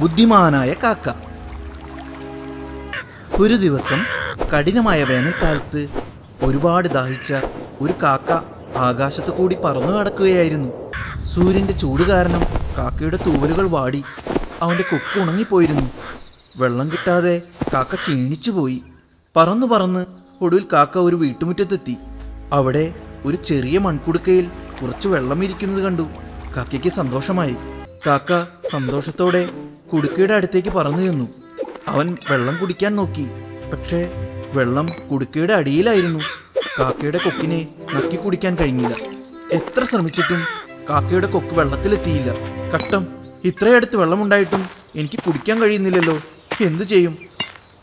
ബുദ്ധിമാനായ കാക്ക. ഒരു ദിവസം കഠിനമായ വേനൽക്കാലത്ത് ഒരുപാട് ദാഹിച്ച ഒരു കാക്ക ആകാശത്തു കൂടി പറന്നു നടക്കുകയായിരുന്നു. സൂര്യന്റെ ചൂട് കാരണം കാക്കയുടെ തൂവലുകൾ വാടി അവന്റെ കൊക്ക് ഉണങ്ങിപ്പോയിരുന്നു. വെള്ളം കിട്ടാതെ കാക്ക ക്ഷീണിച്ചു പോയി പറന്നു പറന്ന് ഒടുവിൽ കാക്ക ഒരു വീട്ടുമുറ്റത്തെത്തി. അവിടെ ഒരു ചെറിയ മൺകുടുക്കയിൽ കുറച്ച് വെള്ളം ഇരിക്കുന്നത് കണ്ടു. കാക്കയ്ക്ക് സന്തോഷമായി. കാക്ക സന്തോഷത്തോടെ കുടുക്കയുടെ അടുത്തേക്ക് പറന്നു ചെന്നു. അവൻ വെള്ളം കുടിക്കാൻ നോക്കി. പക്ഷേ വെള്ളം കുടുക്കയുടെ അടിയിലായിരുന്നു. കാക്കയുടെ കൊക്കിനെ നക്കി കുടിക്കാൻ കഴിഞ്ഞില്ല. എത്ര ശ്രമിച്ചിട്ടും കാക്കയുടെ കൊക്ക് വെള്ളത്തിലെത്തിയില്ല. കട്ടം ഇത്രയടുത്ത് വെള്ളമുണ്ടായിട്ടും എനിക്ക് കുടിക്കാൻ കഴിയുന്നില്ലല്ലോ. എന്തു ചെയ്യും?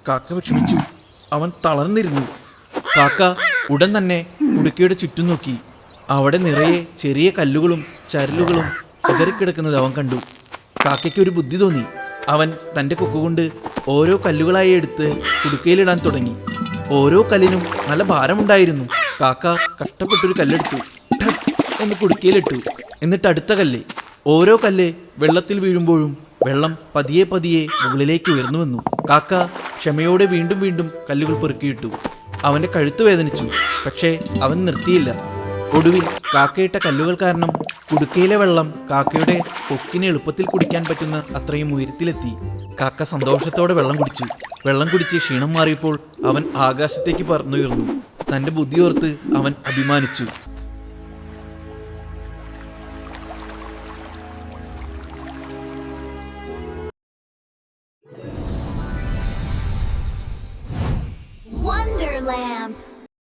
കാക്ക വിഷമിച്ചു. അവൻ തളർന്നിരുന്നു. കാക്ക ഉടൻ തന്നെ കുടുക്കയുടെ ചുറ്റും നോക്കി. അവിടെ നിറയെ ചെറിയ കല്ലുകളും ചരലുകളും ചിതറിക്കിടക്കുന്നത് അവൻ കണ്ടു. കാക്കയ്ക്ക് ഒരു ബുദ്ധി തോന്നി. അവൻ തന്റെ കൊക്കുകൊണ്ട് ഓരോ കല്ലുകളായി എടുത്ത് കുടുക്കയിലിടാൻ തുടങ്ങി. ഓരോ കല്ലിനും നല്ല ഭാരമുണ്ടായിരുന്നു. കാക്ക കഷ്ടപ്പെട്ടൊരു കല്ലെടുത്തു. എന്ന് കുടുക്കയിലിട്ടു. എന്നിട്ട് അടുത്ത കല്ല്. ഓരോ കല്ല് വെള്ളത്തിൽ വീഴുമ്പോഴും വെള്ളം പതിയെ പതിയെ മുകളിലേക്ക് ഉയർന്നു വന്നു. കാക്ക ക്ഷമയോടെ വീണ്ടും വീണ്ടും കല്ലുകൾ പെറുക്കിയിട്ടു. അവന്റെ കഴുത്ത് വേദനിച്ചു. പക്ഷേ അവൻ നിർത്തിയില്ല. ഒടുവിൽ കാക്കയിട്ട കല്ലുകൾ കാരണം കുടുക്കയിലെ വെള്ളം കാക്കയുടെ കൊക്കിന് എളുപ്പത്തിൽ കുടിക്കാൻ പറ്റുന്ന അത്രയും ഉയരത്തിലെത്തി. കാക്ക സന്തോഷത്തോടെ വെള്ളം കുടിച്ചു. വെള്ളം കുടിച്ച് ക്ഷീണം മാറിയപ്പോൾ അവൻ ആകാശത്തേക്ക് പറന്നുയർന്നു. തന്റെ ബുദ്ധിയോർത്ത് അവൻ അഭിമാനിച്ചു. lamp.